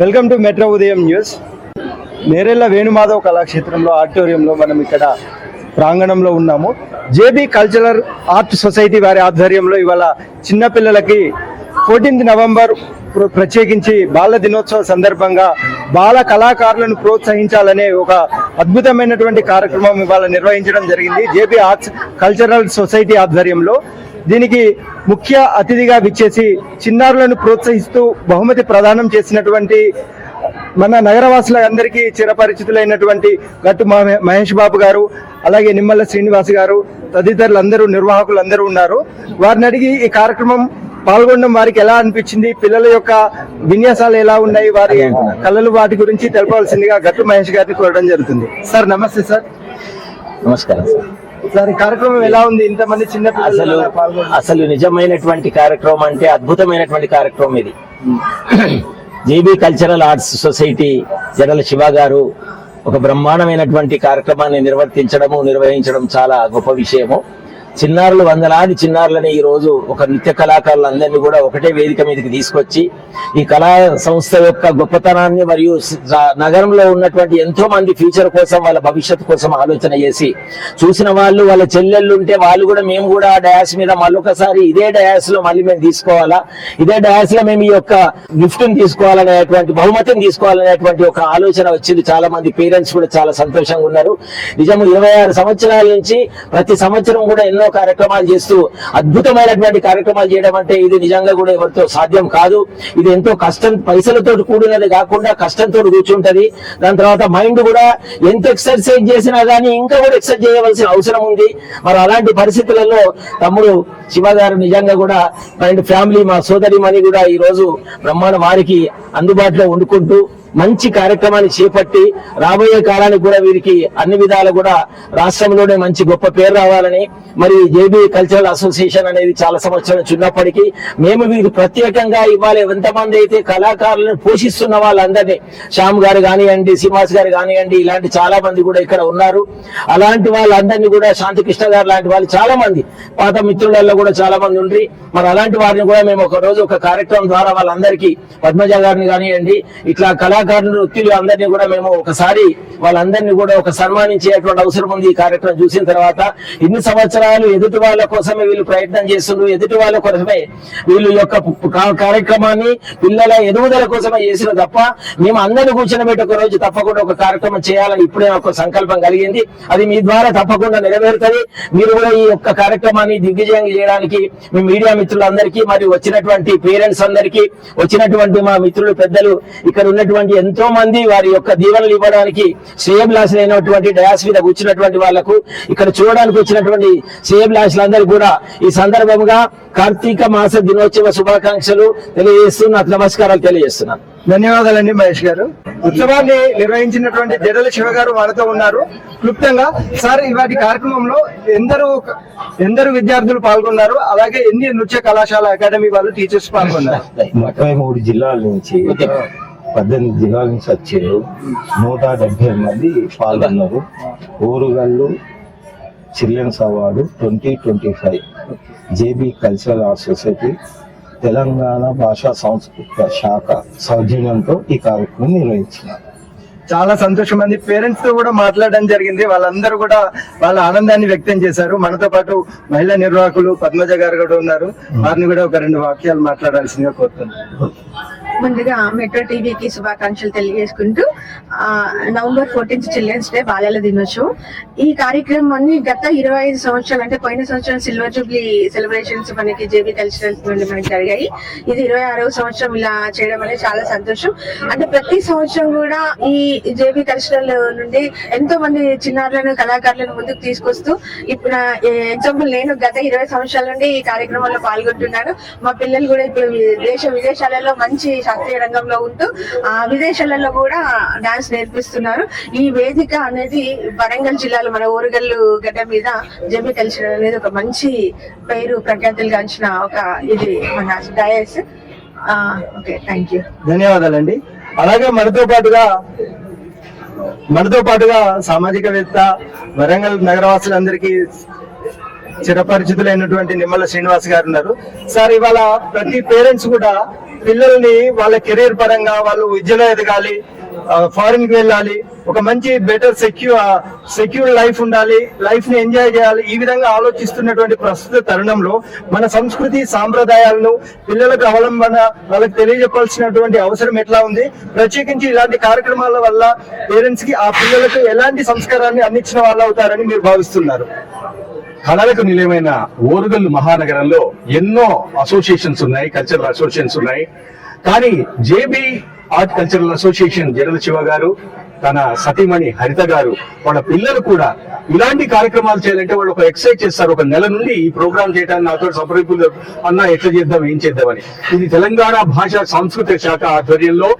Welcome to metro Udayam news. Nerella Venumadhav కళాక్షేత్రంలో ఆడిటోరియంలో మనం ఇక్కడ ప్రాంగణంలో ఉన్నాము. జేబీ కల్చరల్ ఆర్ట్ సొసైటీ వారి ఆధ్వర్యంలో ఇవాళ చిన్నపిల్లలకి ఫోర్టీన్త్ నవంబర్ ప్రత్యేకించి బాల దినోత్సవ సందర్భంగా బాల కళాకారులను ప్రోత్సహించాలనే ఒక అద్భుతమైనటువంటి కార్యక్రమం ఇవాళ నిర్వహించడం జరిగింది. జేబీ ఆర్ట్స్ కల్చరల్ సొసైటీ ఆధ్వర్యంలో దీనికి ముఖ్య అతిథిగా విచ్చేసి చిన్నారులను ప్రోత్సహిస్తూ బహుమతి ప్రదానం చేసినటువంటి మన నగరవాసులందరికీ చిరపరిచితులైనటువంటి గట్టు మహే- మహేష్ బాబు గారు అలాగే నిమ్మల శ్రీనివాస్ గారు తదితరులందరూ నిర్వాహకులు అందరూ ఉన్నారు. వారిని అడిగి ఈ కార్యక్రమం పాల్గొనడం వారికి ఎలా అనిపించింది? పిల్లల యొక్క విన్యాసాలు ఎలా ఉన్నాయి? వారి కళలు వాటి గురించి తెలపవలసిందిగా గట్టు మహేష్ గారిని కోరడం జరుగుతుంది. సార్ నమస్తే సార్. నమస్కారం సార్. సార్ కార్యక్రమం ఎలా ఉంది? ఇంతమంది చిన్న అసలు అసలు నిజమైనటువంటి కార్యక్రమం అంటే అద్భుతమైనటువంటి కార్యక్రమం ఇది. JB cultural arts society general Shiva garu ఒక బ్రహ్మాండమైనటువంటి కార్యక్రమాన్ని నిర్వర్తించడము నిర్వహించడం చాలా గొప్ప విషయము. చిన్నారులు వందలాది చిన్నారులని ఈ రోజు ఒక నృత్య కళాకారులందరినీ కూడా ఒకటే వేదిక మీదకి తీసుకొచ్చి ఈ కళా సంస్థ యొక్క గొప్పతనాన్ని మరియు నగరంలో ఉన్నటువంటి ఎంతో మంది ఫ్యూచర్ కోసం వాళ్ళ భవిష్యత్తు కోసం ఆలోచన చేసి చూసిన వాళ్ళు వాళ్ళ చెల్లెళ్ళు ఉంటే వాళ్ళు కూడా మేము కూడా ఆ డయాస్ మీద మళ్ళొకసారి ఇదే డయాస్లో మళ్ళీ మేము తీసుకోవాలా? ఇదే డయాస్లో మేము ఈ యొక్క గిఫ్ట్ని తీసుకోవాలనేటువంటి బహుమతిని తీసుకోవాలనేటువంటి ఒక ఆలోచన వచ్చింది. చాలా మంది పేరెంట్స్ కూడా చాలా సంతోషంగా ఉన్నారు. నిజము ఇరవై ఆరు సంవత్సరాల నుంచి ప్రతి సంవత్సరం కూడా ఎన్నో కార్యక్రమాలు చేస్తూ అద్భుతమైనటువంటి కార్యక్రమాలు చేయడం అంటే ఇది నిజంగా కూడా ఎవరితో సాధ్యం కాదు. ఇది ఎంతో కష్టం పైసలతో కూడినది కాకుండా కష్టంతో కూర్చుంటది. దాని తర్వాత మైండ్ కూడా ఎంత ఎక్సర్సైజ్ చేసినా గానీ ఇంకా కూడా ఎక్సర్సైజ్ చేయవలసిన అవసరం ఉంది. మరి అలాంటి పరిస్థితులలో తమ్ముడు శివగారు నిజంగా కూడా అండ్ ఫ్యామిలీ మా సోదరి మని కూడా ఈ రోజు బ్రహ్మాండ వారికి అందుబాటులో వండుకుంటూ మంచి కార్యక్రమాన్ని చేపట్టి రాబోయే కాలానికి కూడా వీరికి అన్ని విధాలు కూడా రాష్ట్రంలోనే మంచి గొప్ప పేరు రావాలని మరి జేబీ కల్చరల్ అసోసియేషన్ అనేది చాలా సంవత్సరాల నుంచి ఉన్నప్పటికీ మేము వీరికి ప్రత్యేకంగా ఇవ్వాలి. ఎంతమంది అయితే కళాకారులను పోషిస్తున్న వాళ్ళందరినీ శ్యామ్ గారు కానివ్వండి శ్రీనివాస్ గారు కానివ్వండి ఇలాంటి చాలా మంది కూడా ఇక్కడ ఉన్నారు. అలాంటి వాళ్ళందరినీ కూడా శాంతికృష్ణ గారు లాంటి వాళ్ళు చాలా మంది పాత మిత్రులలో కూడా చాలా మంది ఉండ్రి. మరి అలాంటి వారిని కూడా మేము ఒక రోజు ఒక కార్యక్రమం ద్వారా వాళ్ళందరికీ పద్మజ గారిని కానివ్వండి ఇట్లా కళాకారులు వృత్తులు అందరినీ కూడా మేము ఒకసారి వాళ్ళందరినీ కూడా ఒక సన్మానించేటువంటి అవసరం ఉంది ఈ కార్యక్రమం చూసిన తర్వాత. ఇన్ని సంవత్సరాలు ఎదుటి వాళ్ళ కోసమే వీళ్ళు ప్రయత్నం చేస్తున్నారు ఎదుటి వాళ్ళ కోసమే వీళ్ళు యొక్క కార్యక్రమాన్ని పిల్లల ఎదుగుదల కోసమే చేసిన తప్ప మేము అందరిని కూర్చొని ఒక రోజు తప్పకుండా ఒక కార్యక్రమం చేయాలని ఇప్పుడే ఒక సంకల్పం కలిగింది. అది మీ ద్వారా తప్పకుండా నెరవేరుతుంది. మీరు కూడా ఈ యొక్క కార్యక్రమాన్ని దిగ్విజయం చేయడానికి మీ మీడియా మిత్రులందరికీ మరియు వచ్చినటువంటి పేరెంట్స్ అందరికీ వచ్చినటువంటి మా మిత్రులు పెద్దలు ఇక్కడ ఉన్నటువంటి ఎంతో మంది వారి యొక్క దీవెనలు ఇవ్వడానికి శ్రేయభిలాషులైనటువంటి డయాస్ మీద కూర్చున్నటువంటి వాళ్ళకు ఇక్కడ చూడడానికి వచ్చినటువంటి శ్రేయభిలాషులందరికీ కూడా ఈ సందర్భంగా కార్తీక మాస దినోత్సవ శుభాకాంక్షలు తెలియజేస్తూ నాకు నమస్కారాలు తెలియజేస్తున్నాను. ధన్యవాదాలండి మహేష్ గారు. ఉత్సవాన్ని నిర్వహించినటువంటి జడల శివ గారు మనతో ఉన్నారు. క్లుప్తంగా సార్ ఇవాటి కార్యక్రమంలో ఎందరు ఎందరు విద్యార్థులు పాల్గొన్నారు. అలాగే ఎన్ని నృత్య కళాశాల అకాడమీ వాళ్ళు టీచర్స్ పాల్గొన్నారు? ముప్పై మూడు జిల్లాల నుంచి పద్దెనిమిది జిల్లాల నుంచి వచ్చారు. నూట డెబ్బై మంది పాల్గొన్నారు. Orugallu children's award twenty twenty five. JB cultural art society Telangana భాషా సాంస్కృతిక శాఖ సౌజన్యంతో ఈ కార్యక్రమం నిర్వహించినారు. చాలా సంతోషం మంది పేరెంట్స్తో కూడా మాట్లాడడం జరిగింది. వాళ్ళందరూ కూడా వాళ్ళ ఆనందాన్ని వ్యక్తం చేశారు. మనతో పాటు మహిళా నిర్వాహకులు పద్మజ గారు కూడా ఉన్నారు. వారిని కూడా ఒక రెండు వాక్యాలు మాట్లాడాల్సిందిగా కోరుతున్నాను. ముందుగా మెట్రో టీవీకి శుభాకాంక్షలు తెలియజేసుకుంటూ ఆ, నవంబర్ ఫోర్టీన్త్ చిల్డ్రన్స్ డే బాలల దినోత్సవం. ఈ కార్యక్రమాన్ని గత ఇరవై ఐదు సంవత్సరాలు అంటే పోయిన సంవత్సరం సిల్వర్ జూబ్లీ సెలబ్రేషన్స్ మనకి జేబీ కల్చరల్ నుండి మనకి జరిగాయి. ఇది ఇరవై ఆరవ సంవత్సరం ఇలా చేయడం అనేది చాలా సంతోషం. అంటే ప్రతి సంవత్సరం కూడా ఈ జేబీ కల్చరల్ నుండి ఎంతో మంది చిన్నారులను కళాకారులను ముందుకు తీసుకొస్తూ ఇప్పుడు ఎగ్జాంపుల్ నేను గత ఇరవై సంవత్సరాల నుండి ఈ కార్యక్రమంలో పాల్గొంటున్నాను. మా పిల్లలు కూడా ఇప్పుడు దేశ విదేశాలలో మంచి శాస్త్రీయ రంగంలో ఉంటూ ఆ విదేశాలలో కూడా డాన్స్ నేర్పిస్తున్నారు. ఈ వేదిక అనేది వరంగల్ జిల్లాలో మన ఊరుగల్లు గడ్డ మీద జమ్మి కలిసిన అనేది ఒక మంచి పేరు ప్రఖ్యాతులు గాంచిన ఒక ఇది మన డయస్ ఓకే థ్యాంక్ యూ ధన్యవాదాలండి. అలాగే మనతో పాటుగా మనతో పాటుగా సామాజికవేత్త వరంగల్ నగరవాసులందరికీ చిరపరిచితులైనటువంటి నిమ్మల శ్రీనివాస్ గారు ఉన్నారు. సార్ ఇవాళ ప్రతి పేరెంట్స్ కూడా పిల్లల్ని వాళ్ళ కెరీర్ పరంగా వాళ్ళు విద్యలో ఎదగాలి ఫారిన్కి వెళ్ళాలి ఒక మంచి బెటర్ సెక్యూర్ సెక్యూర్ లైఫ్ ఉండాలి లైఫ్ని ఎంజాయ్ చేయాలి ఈ విధంగా ఆలోచిస్తున్నటువంటి ప్రస్తుత తరుణంలో మన సంస్కృతి సాంప్రదాయాలను పిల్లలకు అవలంబన వాళ్ళకి తెలియజెప్పాల్సినటువంటి అవసరం ఎట్లా ఉంది? ప్రత్యేకించి ఇలాంటి కార్యక్రమాల వల్ల పేరెంట్స్కి ఆ పిల్లలకు ఎలాంటి సంస్కారాన్ని అందించిన వాళ్ళు అవుతారని మీరు భావిస్తున్నారు? కళలకు నిలయమైన ఓరుగల్లు మహానగరంలో ఎన్నో అసోసియేషన్స్ ఉన్నాయి కల్చరల్ అసోసియేషన్స్ ఉన్నాయి. కానీ JB art cultural association Jadala Shiva garu తన సతీమణి హరిత గారు వాళ్ళ పిల్లలు కూడా ఇలాంటి కార్యక్రమాలు చేయాలంటే వాళ్ళు ఒక ఎక్సైజ్ చేస్తారు. ఒక నెల నుండి ఈ ప్రోగ్రామ్ చేయడానికి నాతో సంప్రదింపులు అన్న ఎట్లా చేద్దాం ఏం చేద్దామని. ఇది తెలంగాణ భాష సాంస్కృతిక శాఖ ఆధ్వర్యంలో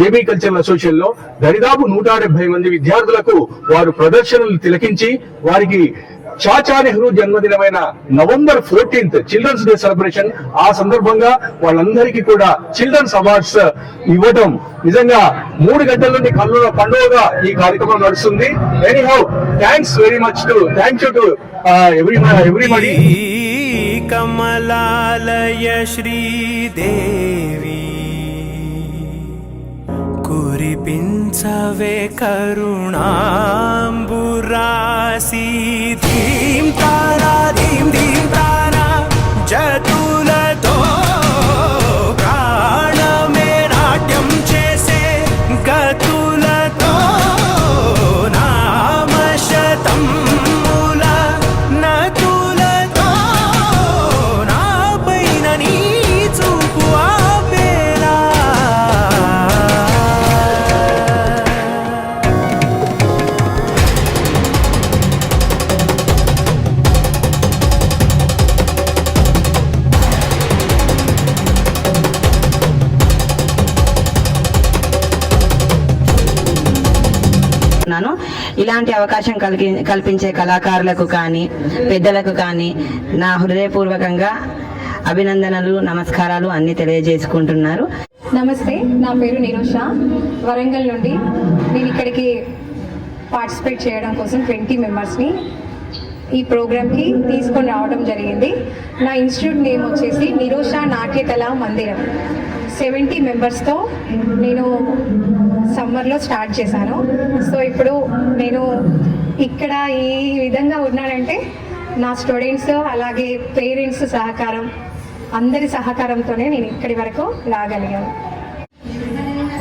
జేబీ కల్చరల్ అసోసియేషన్లో దరిదాపు నూట మంది విద్యార్థులకు వారు ప్రదర్శనలు తిలకించి వారికి Chacha Nehru జన్మదినమైన November fourteenth children's day celebration. ఆ సందర్భంగా వాళ్ళందరికీ కూడా చిల్డ్రన్స్ అవార్డ్స్ ఇవ్వడం నిజంగా మూడు గంటల నుండి కల్లుల పండుగగా ఈ కార్యక్రమం నడుస్తుంది. Very how thanks very much to thank you to every కమలాలయ Sridevi. కురిపించవే కరుణాంబురాసి ధీం తారా ధీం ధీం తారా ఇలాంటి అవకాశం కలిగి కల్పించే కళాకారులకు కానీ పెద్దలకు కానీ నా హృదయపూర్వకంగా అభినందనలు నమస్కారాలు అన్ని తెలియజేసుకుంటున్నారు. నమస్తే నా పేరు నిరోష. వరంగల్ నుండి నేను ఇక్కడికి పార్టిసిపేట్ చేయడం కోసం ట్వంటీ మెంబర్స్ని ఈ ప్రోగ్రామ్కి తీసుకొని రావడం జరిగింది. నా ఇన్స్టిట్యూట్ నేమ్ వచ్చేసి నిరోష నాట్య కళా మందిరం. సెవెంటీ మెంబర్స్తో నేను సమ్మర్లో స్టార్ట్ చేశాను. సో ఇప్పుడు నేను ఇక్కడ ఈ విధంగా ఉన్నానంటే నా స్టూడెంట్స్ అలాగే పేరెంట్స్ సహకారం అందరి సహకారంతోనే నేను ఇక్కడి వరకు రాగలిగాను.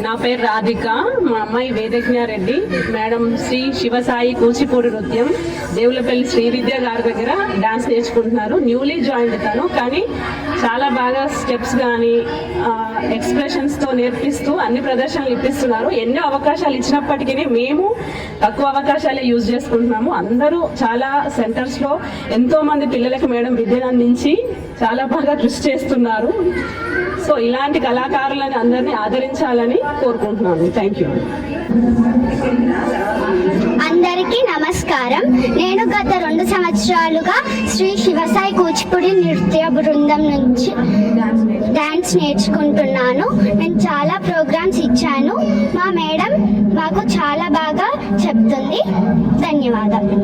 నా పేరు రాధిక మా అమ్మాయి వేదజ్ఞారెడ్డి మేడం శ్రీ శివసాయి కూచిపూడి నృత్యం దేవులపల్లి శ్రీ విద్య గారి దగ్గర డాన్స్ నేర్చుకుంటున్నారు. న్యూలీ జాయిన్ తను కానీ చాలా బాగా స్టెప్స్ కానీ ఎక్స్ప్రెషన్స్తో నేర్పిస్తూ అన్ని ప్రదర్శనలు ఇప్పిస్తున్నారు. ఎన్నో అవకాశాలు ఇచ్చినప్పటికీ మేము తక్కువ అవకాశాలే యూజ్ చేసుకుంటున్నాము. అందరూ చాలా సెంటర్స్లో ఎంతో మంది పిల్లలకి మేడం విద్యను అందించి చాలా బాగా కృషి చేస్తున్నారు. సో ఇలాంటి కళాకారులని అందరినీ ఆదరించాలని కోరుకుంటున్నాను. థ్యాంక్ యూ అందరికీ నమస్కారం. నేను గత రెండు సంవత్సరాలుగా శ్రీ శివసాయి కూచిపూడి నృత్య బృందం నుంచి డాన్స్ నేర్చుకుంటున్నాను. నేను చాలా ప్రోగ్రామ్స్ ఇచ్చాను. మా మేడం మాకు చాలా బాగా చెప్తుంది. ధన్యవాదాలు.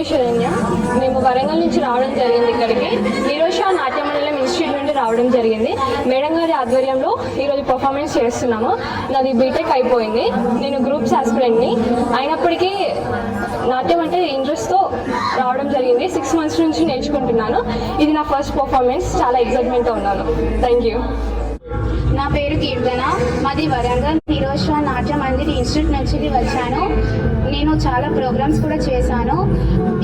పేరు శరణ్య మేము వరంగల్ నుంచి రావడం జరిగింది ఇక్కడికి. నిరోష నాట్యం రావడం జరిగింది. మేడం గారి ఆధ్వర్యంలో ఈరోజు పర్ఫార్మెన్స్ చేస్తున్నాము. నాది బీటెక్ అయిపోయింది. నేను గ్రూప్స్ ఆస్పిరెంట్ని అయినప్పటికీ నాట్యం అంటే ఇంట్రెస్ట్తో రావడం జరిగింది. సిక్స్ మంత్స్ నుంచి నేర్చుకుంటున్నాను. ఇది నా ఫస్ట్ పర్ఫార్మెన్స్ చాలా ఎక్సైట్మెంట్తో ఉన్నాను. థ్యాంక్ యూ నా పేరు కీర్తన. మాది వరంగల్ నిరోష నాట్య మందిర్ ఇన్స్టిట్యూట్ నుంచి వచ్చాను. నేను చాలా ప్రోగ్రామ్స్ కూడా చేశాను.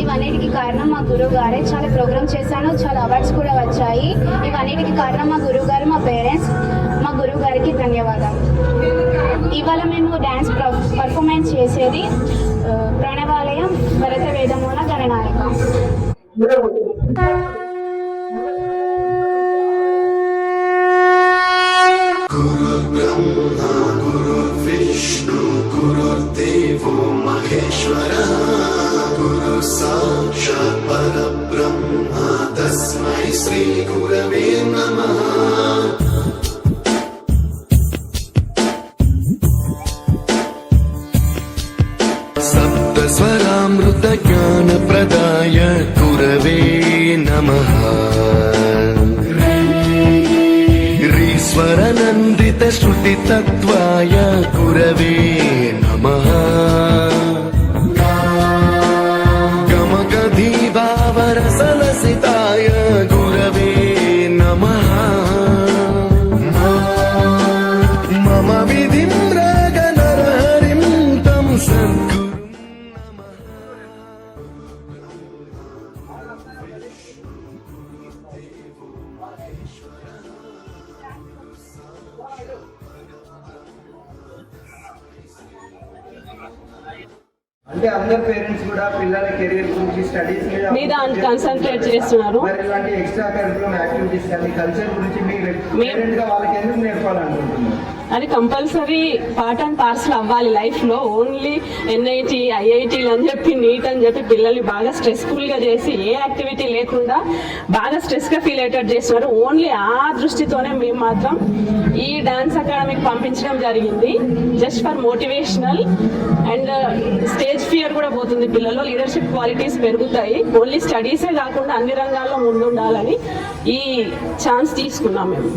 ఇవన్నిటికి కారణం మా గురువు గారే. చాలా ప్రోగ్రామ్స్ చేశాను. చాలా అవార్డ్స్ కూడా వచ్చాయి. ఇవన్నిటికి కారణం మా గురువు గారు మా పేరెంట్స్. మా గురువు గారికి ధన్యవాదాలు. ఇవాళ మేము డ్యాన్స్ పర్ఫార్మెన్స్ చేసేది ప్రణవాలయం భరత వేదమూల గణనాయక தத்வாய குரவே. మీద కాన్సన్ట్రేట్ చేస్తున్నారు. మరి ఇలాంటి ఎక్స్ట్రా కరికులం యాక్టివిటీస్ కానీ కల్చర్ గురించి మీరు మీ- పేరెంట్గా వాళ్ళకి ఎందుకు నేర్పాలనుకుంటున్నారు? అది కంపల్సరీ పార్ట్ అండ్ పార్సల్ అవ్వాలి లైఫ్లో ఓన్లీ ఎన్ఐటి ఐఐటీలు అని చెప్పి నీట్ అని చెప్పి పిల్లల్ని బాగా స్ట్రెస్ఫుల్గా చేసి ఏ యాక్టివిటీ లేకుండా బాగా స్ట్రెస్గా ఫీల్ అయ్యేటట్టు చేస్తున్నారు. ఓన్లీ ఆ దృష్టితోనే మేము మాత్రం ఈ డాన్స్ అకాడమీకి పంపించడం జరిగింది. Just for motivational and uh, stage fear కూడా పోతుంది పిల్లల్లో. లీడర్షిప్ క్వాలిటీస్ పెరుగుతాయి. ఓన్లీ స్టడీసే కాకుండా అన్ని రంగాల్లో ముందుండాలని ఈ ఛాన్స్ తీసుకున్నాం మేము.